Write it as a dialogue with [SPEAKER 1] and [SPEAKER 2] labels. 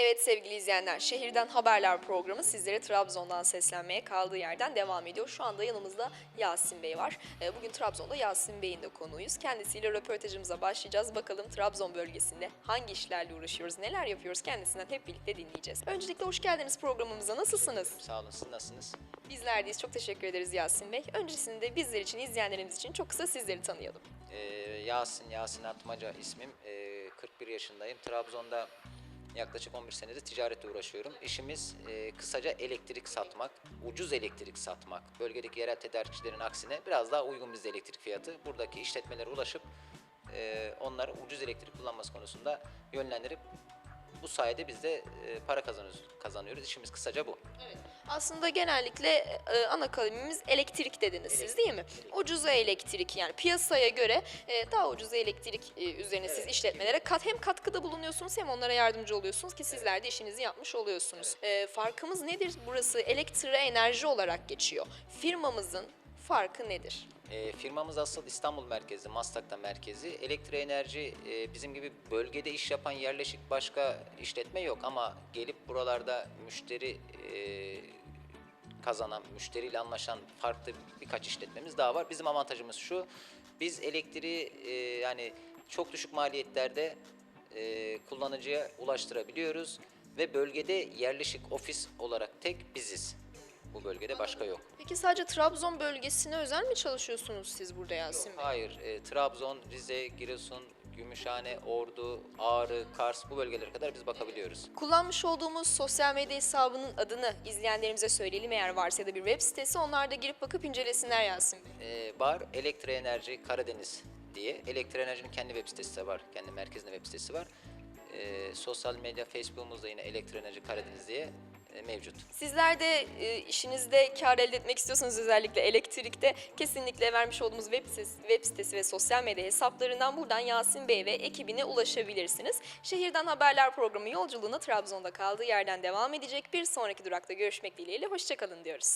[SPEAKER 1] Evet sevgili izleyenler, Şehirden Haberler programı sizlere Trabzon'dan seslenmeye kaldığı yerden devam ediyor. Şu anda yanımızda Yasin Bey var. Ee, Bugün Trabzon'da Yasin Bey'in de konuğuyuz. Kendisiyle röportajımıza başlayacağız. Bakalım Trabzon bölgesinde hangi işlerle uğraşıyoruz, neler yapıyoruz kendisinden hep birlikte dinleyeceğiz. Öncelikle hoş geldiniz programımıza. Nasılsınız?
[SPEAKER 2] Sağ olun, siz nasılsınız?
[SPEAKER 1] Bizler deyiz. Çok teşekkür ederiz Yasin Bey. Öncesinde bizler için, izleyenlerimiz için çok kısa sizleri tanıyalım.
[SPEAKER 2] Ee, Yasin, Yasin Atmaca ismim. Ee, 41 yaşındayım. Trabzon'da yaklaşık 11 senedir ticaretle uğraşıyorum. İşimiz e, kısaca elektrik satmak, ucuz elektrik satmak. Bölgedeki yerel tedarikçilerin aksine biraz daha uygun bizde elektrik fiyatı. Buradaki işletmelere ulaşıp e, onları ucuz elektrik kullanması konusunda yönlendirip bu sayede biz de e, para kazanıyoruz, kazanıyoruz. İşimiz kısaca bu.
[SPEAKER 1] Aslında genellikle e, ana kalemimiz elektrik dediniz siz değil mi? Ucuza elektrik yani piyasaya göre e, daha ucuz elektrik e, üzerine siz işletmelere kat hem katkıda bulunuyorsunuz hem onlara yardımcı oluyorsunuz ki sizler de işinizi yapmış oluyorsunuz. E, farkımız nedir? Burası elektriğe enerji olarak geçiyor. Firmamızın farkı nedir?
[SPEAKER 2] E, firmamız asıl İstanbul merkezli, Maslak'ta merkezi. Elektrik enerji e, bizim gibi bölgede iş yapan yerleşik başka işletme yok ama gelip buralarda müşteri e, kazanan, müşteriyle anlaşan farklı birkaç işletmemiz daha var. Bizim avantajımız şu, biz elektriği e, yani çok düşük maliyetlerde e, kullanıcıya ulaştırabiliyoruz ve bölgede yerleşik ofis olarak tek biziz. Bu bölgede başka yok.
[SPEAKER 1] Peki sadece Trabzon bölgesine özel mi çalışıyorsunuz siz burada Yasin Bey?
[SPEAKER 2] Hayır, e, Trabzon, Rize, Giresun, Gümüşhane, Ordu, Ağrı, Kars bu bölgelere kadar biz bakabiliyoruz.
[SPEAKER 1] Kullanmış olduğumuz sosyal medya hesabının adını izleyenlerimize söyleyelim eğer varsa ya da bir web sitesi onlar da girip bakıp incelesinler Yasin Bey.
[SPEAKER 2] E, bar Elektrik Enerji Karadeniz diye. Elektrik Enerji'nin kendi web sitesi de var. Kendi merkezinde web sitesi var. E, sosyal medya Facebook'umuzda yine Elektrik Enerji Karadeniz diye mevcut.
[SPEAKER 1] Sizler de e, işinizde kar elde etmek istiyorsanız özellikle elektrikte kesinlikle vermiş olduğumuz web sitesi, web sitesi ve sosyal medya hesaplarından buradan Yasin Bey ve ekibine ulaşabilirsiniz. Şehirden Haberler programı yolculuğuna Trabzon'da kaldığı yerden devam edecek. Bir sonraki durakta görüşmek dileğiyle hoşçakalın diyoruz.